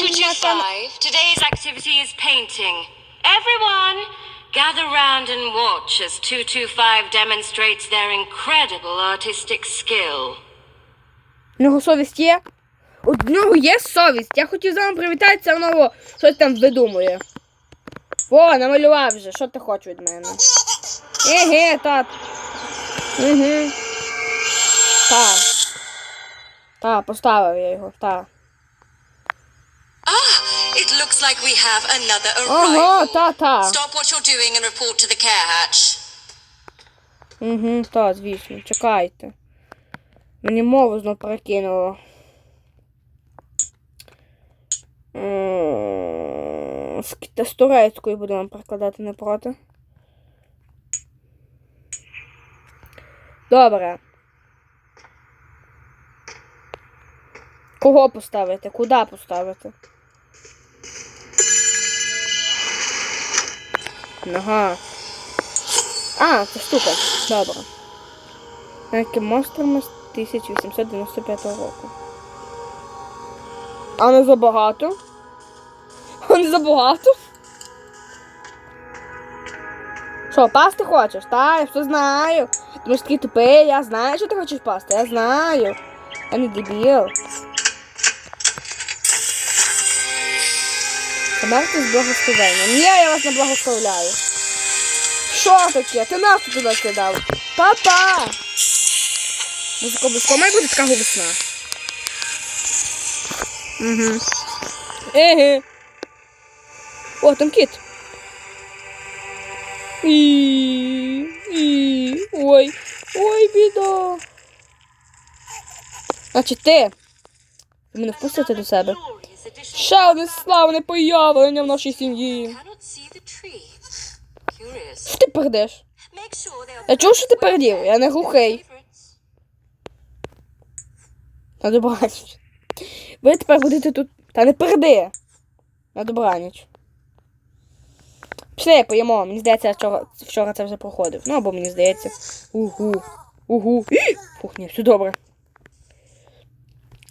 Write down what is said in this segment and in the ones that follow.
225. Today's activity is painting. Everyone, gather round and watch as 225 demonstrates their incredible artistic skill. У нього совість є? У нього є совість. Я хотів з вами привітатися, а воно щось там видумує. О, намалював вже. Що ти хочеш від мене? Еге, тат. Угу. Та. Та, поставив я його, та. It looks like we have another Ого, arrival. та, та. Stop what you're doing and report to the care hatch. Угу, та, звісно, чекайте. Мені мову знов перекинуло. З, турецької будемо перекладати не проти. Добре. Кого поставити? Куди поставити? Ага. А, це штука. Добре. Яким монстрами з 1895 року. А не забагато? А не забагато? Що, пасти хочеш? Та, я все знаю. Ти ж такий тупий, я знаю, що ти хочеш пасти. Я знаю. Я не дебіл. Померти з благословенням. Ні, я вас не благословляю. Що таке? Ти нафту туди кидав? Папа! Музика обов'язково має бути така весна. Угу. Еге. О, там кіт. І, і, ой, ой, біда. Значить, ти. Мене впустите до себе. Ще одне славне появлення в нашій сім'ї. Що ти пердеш? Are Я чув, що ти пердів, я не глухий. На добраніч. Ви тепер будете тут. Та не перди. На добраніч. Пішли, поїмо. Мені здається, я вчора, вчора це вже проходив. Ну, або мені здається. Угу. Угу. Фух, ні, все добре.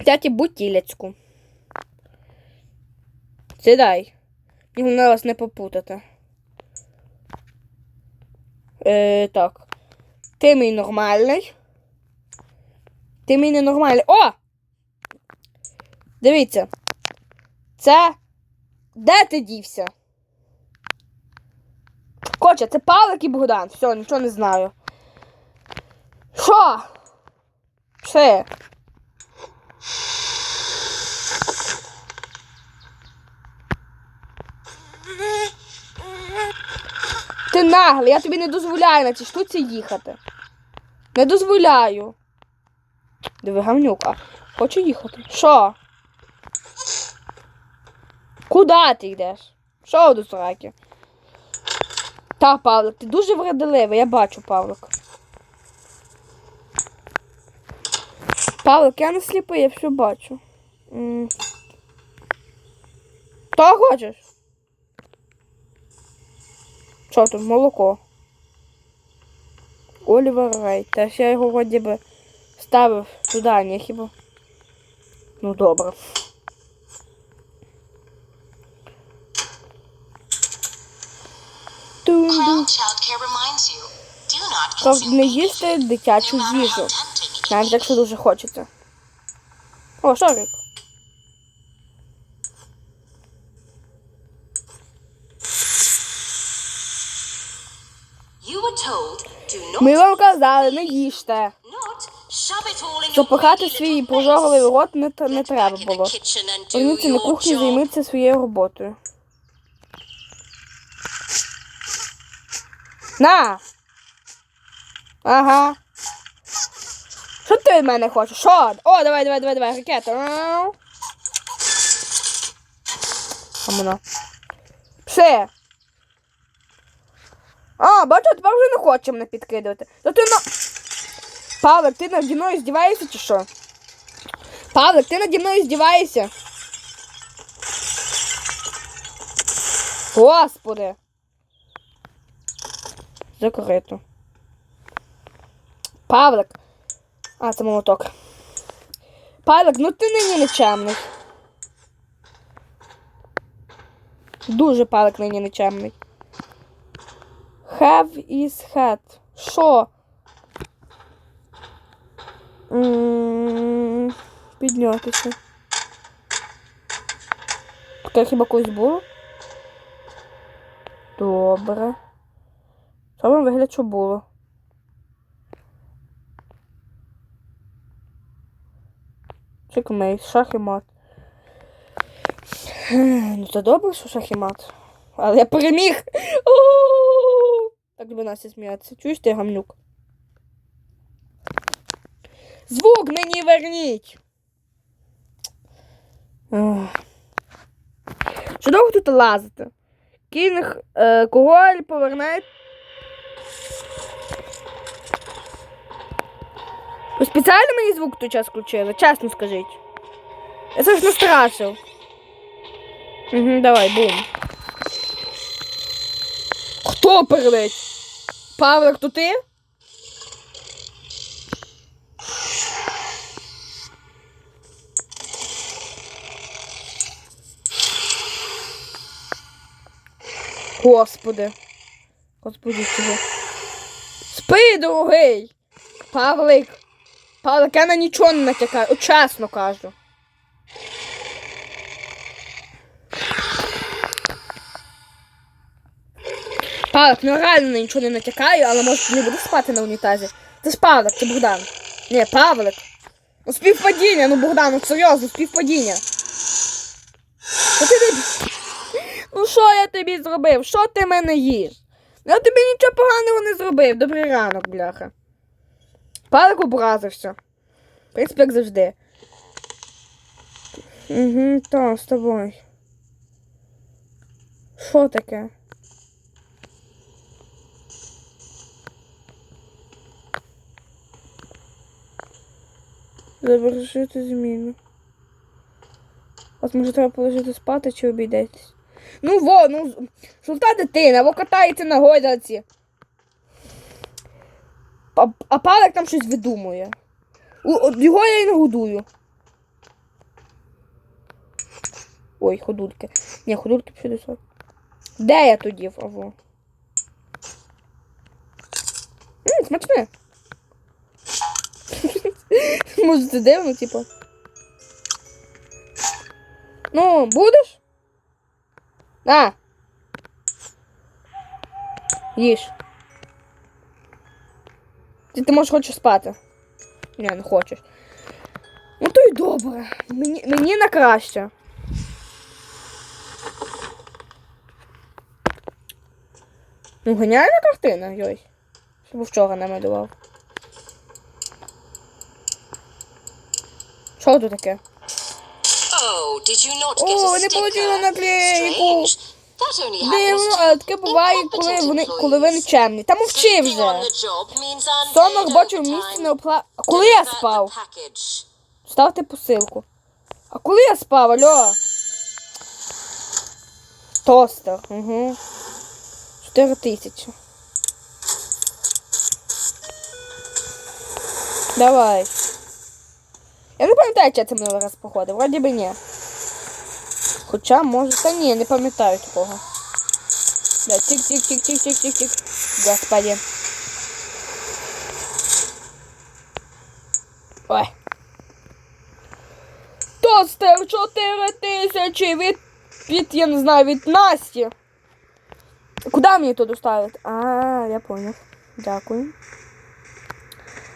Взяти бутілецьку. Сідай. Головне вас не попутати. Е, так. Ти мій нормальний. Ти мій ненормальний. О! Дивіться. Це. Де ти дівся? Коча, це Павлик і Богдан. Все, нічого не знаю. Що? Все. Ти наглий, я тобі не дозволяю на цій штуці їхати. Не дозволяю. Диви, гавнюка. Хочу їхати. Що? Куда ти йдеш? Що до сраки? Та, Павлик, ти дуже вредливий, я бачу, Павлик. Павлик, я не сліпий, я все бачу. М. Що хочеш? Що тут, молоко? Олівер Рей. Та ж я його вроді би ставив туди, не хіба. Ну добре. Consume не їсти дитячу їжу. Навіть якщо дуже хочеться. О, шарик. Ми вам казали, не їжте. Запихати свій face. рот не, не треба було. Верніться на job. займіться своєю роботою. На! Ага. Що ти від мене хочеш? Що? О, давай, давай, давай, давай, ракета. Мяу. А. Все. А, бачу, тепер вже не хоче мене підкидувати. То ти на. Павлик, ти наді мною здіваєшся чи що? Павлик, ти наді мною здіваєшся? Господи. Закрито. Павлик. А, це молоток. Павлик, ну ти нині нечемний. Дуже палик нині нечемний. Have is had. Що? Піднятися. Таке хіба колись було? Добре. Вам вигляд, що було? Чекмей, шах і мат. Ну, це добре, що шах і мат. Але я переміг. Так би Настя сміятися. Чуєш ти гамнюк? Звук мені верніть. Що довго тут лазити? Кінг е, Коголь поверне. Ви спеціально мені звук в той час включили? Чесно скажіть. Я це ж настрашив. Угу, давай, бум. Хто перелить? Павлик, то ти? Господи. Господи, чого? Спи, дорогий! Павлик! Павлик, я на нічого не натякаю, чесно кажу. Павлик, ну реально на нічого не натякаю, але може не будеш спати на унітазі. Це ж Павлик, це Богдан. Ні, Павлик. Ну співпадіння, ну Богдан, ну серйозно, співпадіння. Що ти? Ну що я тобі зробив? Що ти мене їш? Я тобі нічого поганого не зробив. Добрий ранок, бляха. Павлик образився. В принципі, як завжди. Угу, то, з тобою. Що таке? Завершити зміну. От може треба положити спати чи обійдетесь? Ну во, ну жовта дитина, во катається на гойдалці. А, а палик там щось видумує. От його я і не годую. Ой, ходульки. Ні, ходульки пішли. Де я тоді? Аво? Смачне. Може, це дивно, типу. Ну, будеш? На. Їж. Ти, ти можеш хочеш спати. Ні, не хочеш. Ну то й добре. Мені, мені на краще. Ну, геніальна картина, йой. Щоб вчора намалював. Що тут таке? Oh, О, sticker? получили наклейку. Дивно, але таке буває, коли вони, коли ви нечемні. Та мовчи вже. Сон на місці не опла... А коли я спав? Ставте посилку. А коли я спав, алло? Тостер, угу. 4 тисячі. Давай. Я не пам'ятаю, чи я це минулий раз походив. Вроді би ні. Хоча, може, та ні, не пам'ятаю такого. Да, тик-тик-тик-тик-тик-тик-тик. Господи. Ой. Тостер 4 тисячі від, від, я не знаю, від Насті. Куди мені то доставити? А, я понял. Дякую.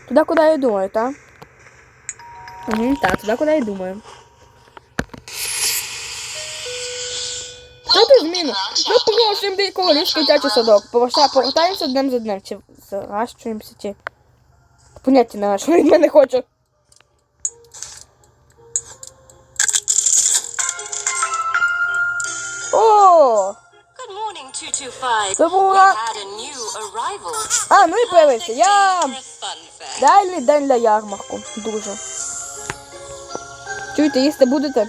Туди, куди я думаю, так? Угу, так, туди, куди я думаю. Що ти зміну? Ми просимо дикого ліжка дитячий садок. Повертаємося днем за днем. Чи заращуємося, чи... Поняття не що від мене хоче. О! Good morning, 225. Доброго ра- had a new arrival. А, ну і появився. Я дальний день для ярмарку. Дуже. Чуєте, їсти будете?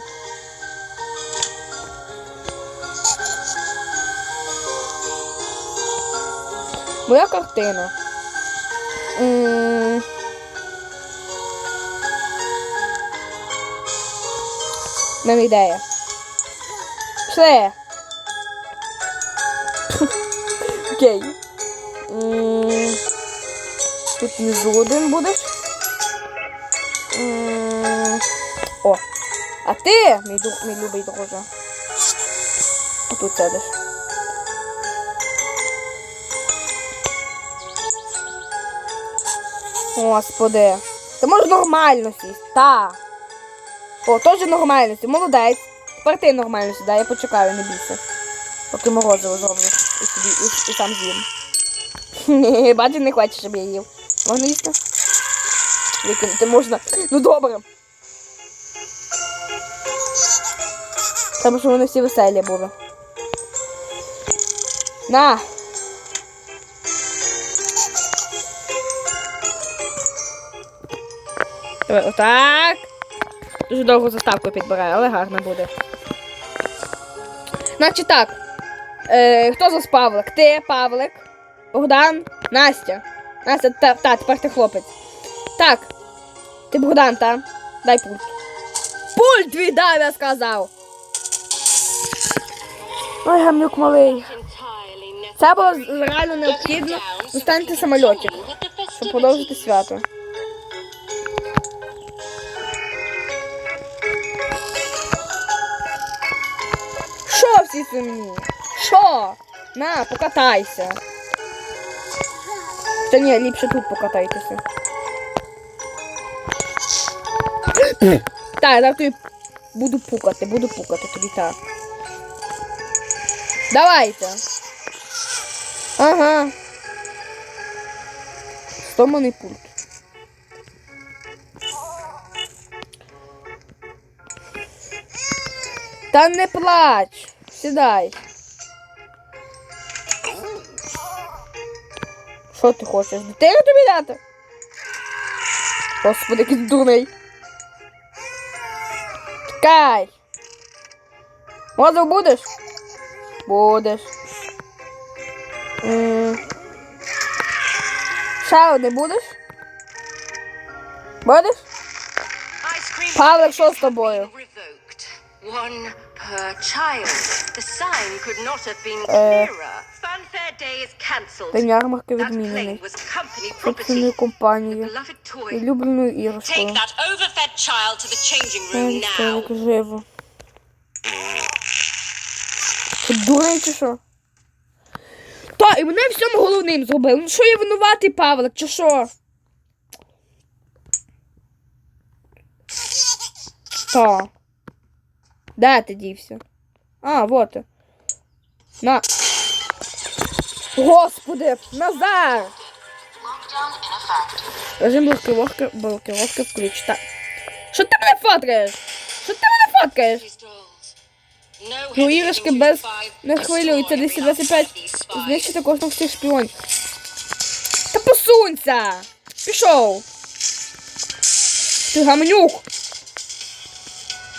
Моя картина. М. Ідея. Пішли. Окей. М, Тут внизу один будеш. М, О. А ти, мій, друг, мій любий друже. Отут сидиш. Господи. Ти можеш нормально сісти. Та. О, теж нормально сісти. Молодець. Тепер ти нормально сідай, я почекаю, не бійся. Поки морозиво зроблю і, собі, і, і сам з'їм. Бачиш, не хочеш, щоб я їв. Можна їсти? Викинути можна. Ну добре. Треба, щоб вони всі веселі були. На! Давай, отак. Дуже довго заставку підбираю, але гарно буде. Значить так. Е, хто з Павлик? Ти, Павлик, Богдан, Настя. Настя, та, та, тепер ти хлопець. Так. Ти Богдан, та? Дай пульт. Пульт віддай, я сказав. Ой, гамнюк малий. Це було реально необхідно достаньте самольотик, щоб продовжити свято. Що всі сумні? Що? На, покатайся. Та ні, ліпше тут покатайтеся. Так, я тобі буду пукати, буду пукати тобі так. Давайте. Ага. Стоманий пульт. Та не плач. Сідай. Що ти хочеш? Дитину тобі дати? Господи, який дурний. Чекай. Мозок будеш? Будеш. Ще один будеш? Будеш? Павлик, що з тобою? One per child. The sign could not have been Е. clearer. Funfair day is cancelled. That відмінений. Собственною компанією. Beloved toy. Take that overfed child to the changing room now. Як живо. Ти чи що? Та, і мене всьому головним зробили. Ну що я винуватий, Павлик, чи що? Та. Де ти дівся? А, вот. На. Господи, Назар! Режим блокировки, блокировки включ. Так. Що ти мене фоткаєш? Що ти мене фоткаєш? Ну, іграшки без не хвилюються 225 знищити кожного цих шпіонів. Та посунься! Пішов! Ти гамнюк!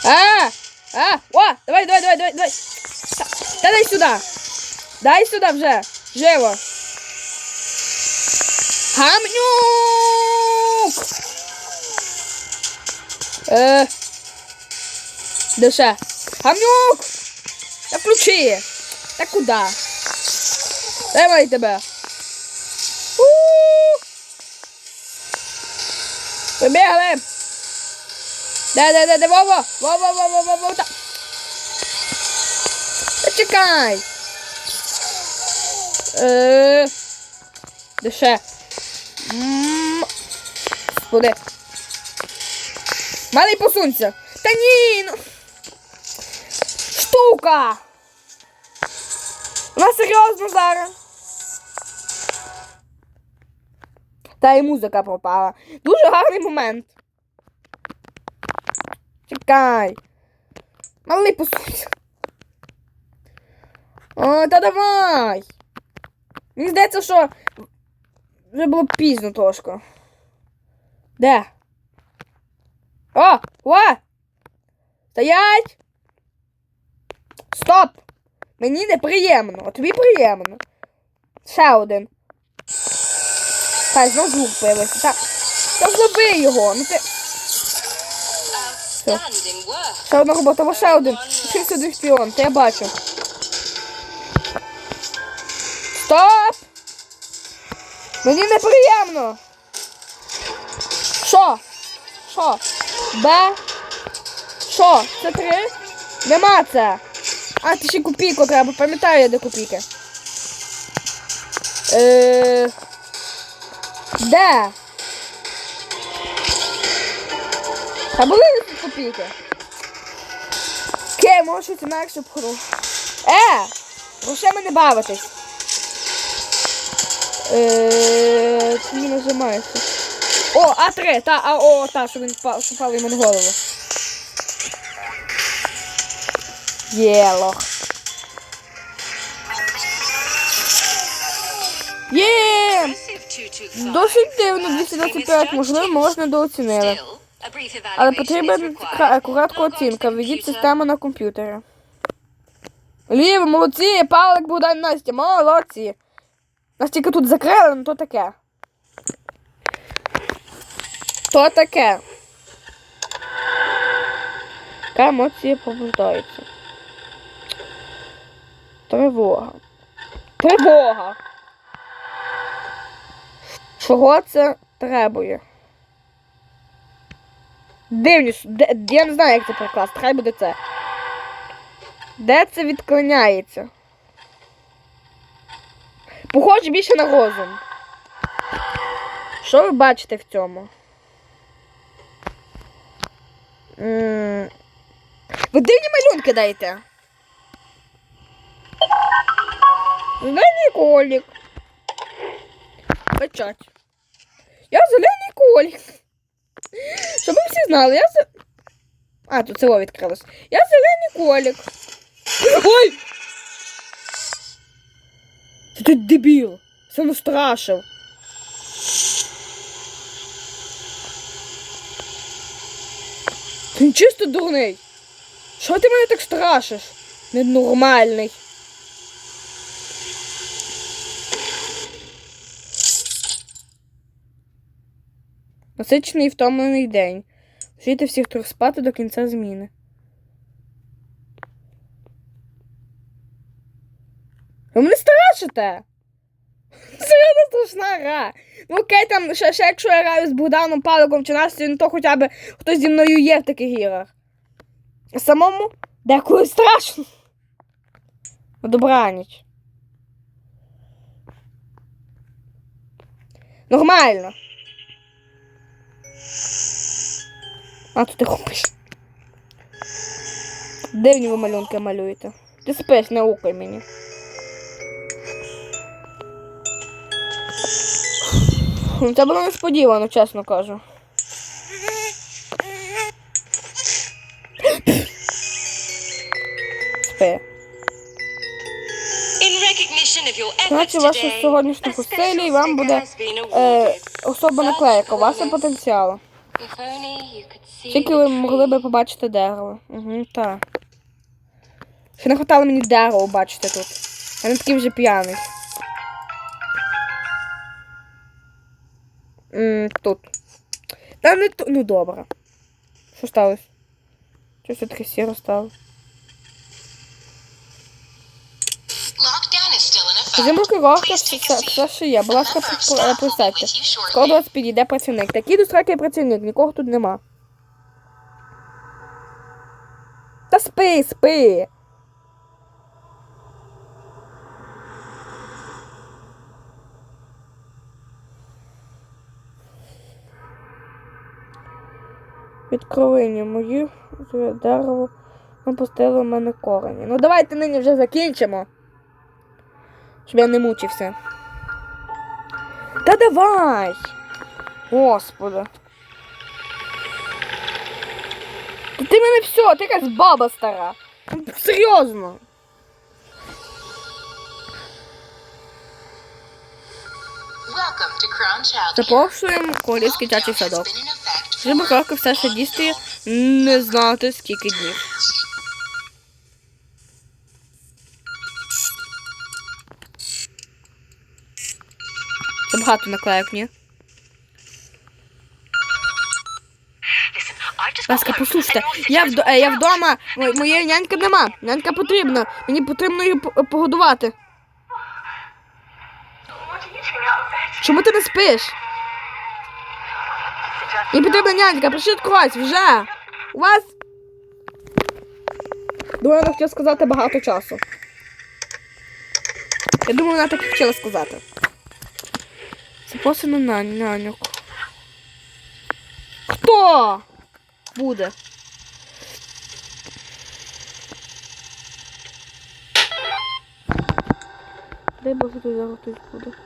А! А! О! Давай, давай, давай, давай, давай! Та, та дай сюди! Дай сюди вже! Живо! Гамнюк! Е. Де ще? Гамнюк! Та включи! Та куди? Давай тебе! Побігли! Де, де, де, де, Вова! Вова, Вова, Вова, Вова! Та чекай! Е. Де ще? Господи. Малий посунься. Та ні, ну. Штука. Вона серйозно зараз. Та і музика пропала. Дуже гарний момент. Чекай. Малий посунься. О, та давай. Мені здається, що вже було пізно трошки. Де? О! О! Стоять! Стоп! Мені неприємно, а тобі приємно. Ще один. Так, знов звук появився. Так. Та злови його. Ну ти. Work. Ще одна робота, о, ще один. Лишився один шпіон, то я бачу. Стоп! Мені неприємно. Що? Що? Б? Що? Це три? Нема це. А, ти ще копійку треба, пам'ятаю я де копійки. Е... Де? Та були тут копійки. Окей, може щось інакше пхну. Е! Грошима не бавитись. Е, Чи не нажимається? О, А3, та, а о, та, щоб він впав, впав йому на голову. Є, лох. Є! Досить дивно 225, можливо, можна недооцінили. Still, Але кра- акуратна оцінка. Введіть систему на комп'ютері. Ліві, молодці, Павлик, Богдан, Настя, молодці. Нас тільки тут закрили, ну то таке. То таке. Яка емоція побуждається? Тривога. Тривога. Чого це требує? Дивлюсь, я не знаю, як це прокласти, хай буде це. Де це відклоняється? Похоже більше на розум. Що ви бачите в цьому? Ви дивні малюнки дайте. Зелений колік. Печать. Я зелений колік. Щоб ви всі знали, я за. А, тут село відкрилось. Я зелений колік. Ой! Ти тут дебіл. Це настрашив. Ти чисто дурний. Що ти мене так страшиш? Ненормальний. Насичений і втомлений день. Жити всіх трьох спати до кінця зміни. Ви мене страшите? Серйозно страшна гра. Ну окей, там ще, ще якщо я граю з Богданом Павликом чи Настю, ну то хоча б хтось зі мною є в таких іграх. Самому деколи страшно. Добраніч. Нормально. А, тут ти хопиш. Дивні ви малюнки малюєте. Ти спиш, не укай мені. Ну, Це було несподівано, чесно кажу. Спи. Your ваших сьогоднішніх усилій, вам буде е. Особа наклейка, only you could see Тільки ви могли би побачити дерево. Угу, так. Ще не хватало мені дерево бачити тут. Я не такий вже п'яний. Тут. Та не тут. Ну добре. Що сталося? Що все таке сіро стало? Lockdown is still in effect. Зиму коровка, Please все, take a все, seat. все ще є. Будь ласка, A member of пр- staff will be присядьте. with you shortly. Скоро до вас підійде працівник. Такий достракий працівник, нікого тут нема. Та спи, спи. Відкровення мої дерево напустили в мене корені. Ну давайте нині вже закінчимо. Щоб я не мучився. Та давай! Господи. Та ти мене все, ти якась баба стара. Серйозно. Запрошуємо королівський дитячий садок. for кроки все ще дійствує не знати скільки днів. Багато наклеїк, ні? Ласка, послухайте, я, вд... е, я вдома, мо- моєї няньки нема. Нянька потрібна. Мені потрібно її погодувати. Чому ти не спиш? Мені потрібна нянька, прийшли когось, вже. У вас. Думаю, вона хотіла сказати багато часу. Я думаю, вона так хотіла сказати. Запросено на няньок. Хто буде? Дай Боже, тут зараз хтось буде.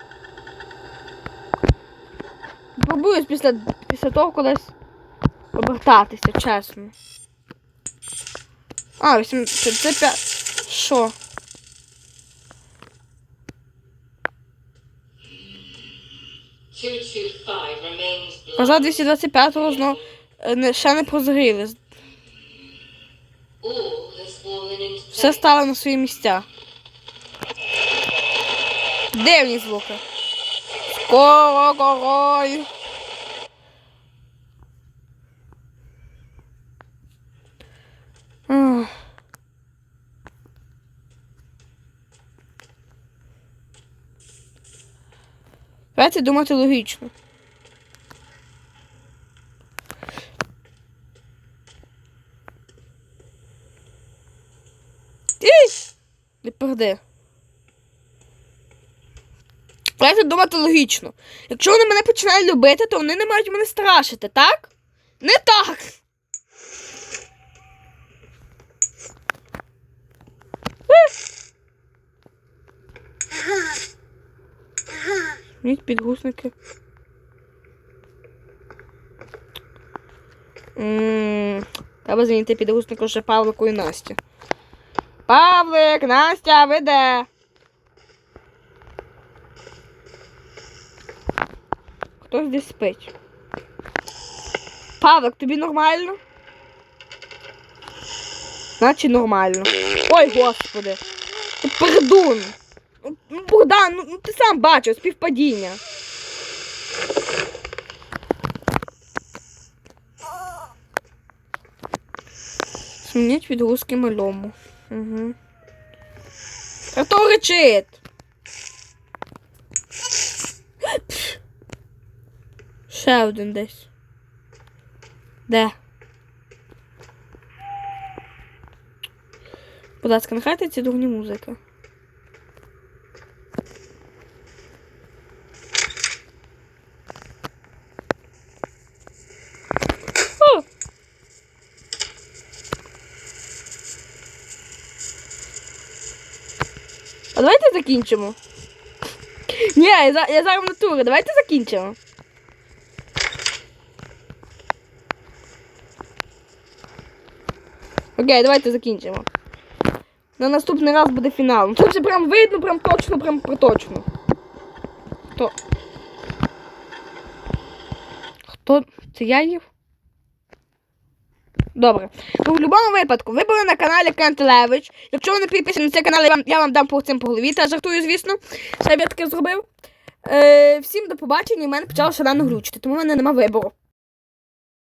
Пробуюсь після, після того кудись обертатися, чесно. А, 8, це, це 5. Що? Казав 225-го знов ще не прозріли. Все стало на свої місця. Дивні звуки. Скоро король. Давайте думати логічно. Ій! Не перди. Давайте думати логічно. Якщо вони мене починають любити, то вони не мають мене страшити, так? Не так. Міть підгусники. Треба змінити підгусник уже Павлику і Насті. Павлик, Настя, веде. Хтось десь спить. Павлик, тобі нормально? Наче нормально. Ой, господи. Ти пердун. Богдан, ну, ну ти сам бачив співпадіння. Змініть відгрузки мальому. Угу. А то речить. Пш. Ще один десь. Де? Будь ласка, нехайте ці дурні музики. А давайте закінчимо. Ні, я, я зараз натурі. Давайте закінчимо. Окей, давайте закінчимо. На наступний раз буде фінал. Тут вже прям видно, прям точно, прям проточно. Хто? Хто? Це я їв? Добре. Ну, в будь-якому випадку, ви були на каналі Кентелевич. Якщо ви не підписані на цей канал, я вам, я вам дам по цим по голові. Та жартую, звісно. Це я таке зробив. Е, всім до побачення, і в мене почало шалено глючити, тому в мене нема вибору.